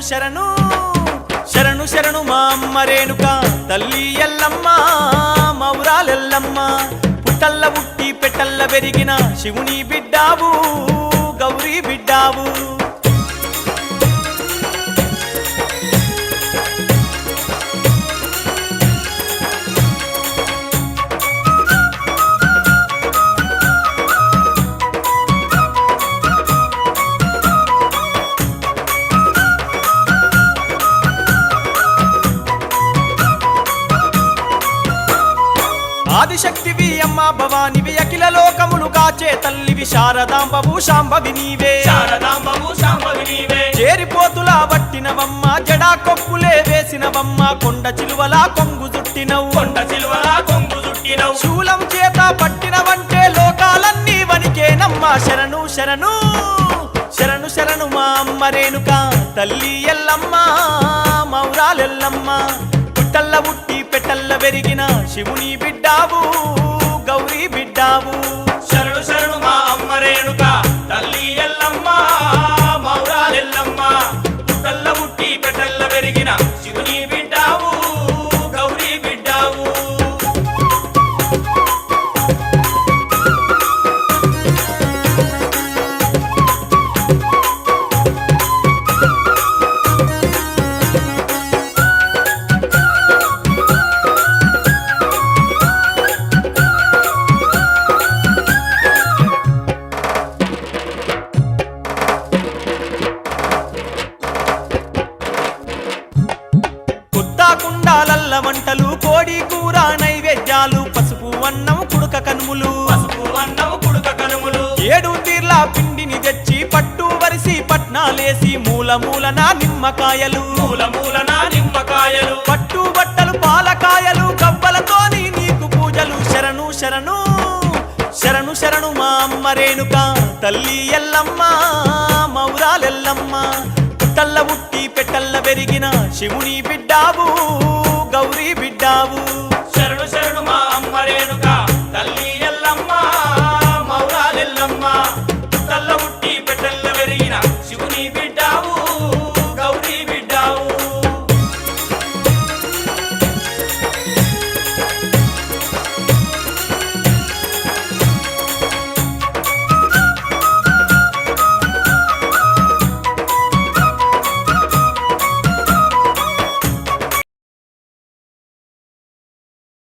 శరణు శరణు శరణు మా అమ్మ రేణుక తల్లి ఎల్లమ్మ మౌరాలెల్లమ్మ. పుట్టల్ల ఉట్టి పెట్టల్ల పెరిగిన శివుని బిడ్డావు గౌరీ బిడ్డావు. ఆదిశక్తివి అమ్మ భవానివి అఖిల లోకములు కాచే తల్లివి శారదాంబవు శాంభవి నీవే. శారదాంబవు శాంభవి నీవే. చేరిపోతులా పట్టినవమ్మ జడా కొప్పులే వేసినవమ్మ కొండ చిలువలా కొంగు చుట్టినవు కొండ చిలువలా కొంగు చుట్టినవు శూలం చేత పట్టినవంటే లోకాలన్నీ వనికేనమ్మ శరణు శరణు. శరణు శరణు మా అమ్మ రేణుక తల్లి ఎల్లమ్మ మౌరాలెల్లమ్మ. పుట్టల్ల పుట్టి కళ్ళ పెరిగిన శివుని బిడ్డావు గౌరీ బిడ్డావు. కుండాలల్ల వంటలు కోడి కూర నైవేద్యాలు పసుపు అన్నం కుడుక కనుములు. పసుపు అన్నము కుడుక కనుములు. ఏడు తీర్ల పిండిని తెచ్చి పట్టు వరిసి పట్నాలేసి మూల మూలన నిమ్మకాయలు. మూల మూలన నిమ్మకాయలు. పట్టు బట్టలు పాలకాయలు కవ్వలతోని నీకు పూజలు. శరణు శరణు శరణు శరణు మా అమ్మ రేణుక. తల్లి ఎల్లమ్మ మౌరాలెల్లమ్మ. పుట్టల్ల పుట్టి పెట్టల్ల పెరిగిన శివుని బిడ్డావు.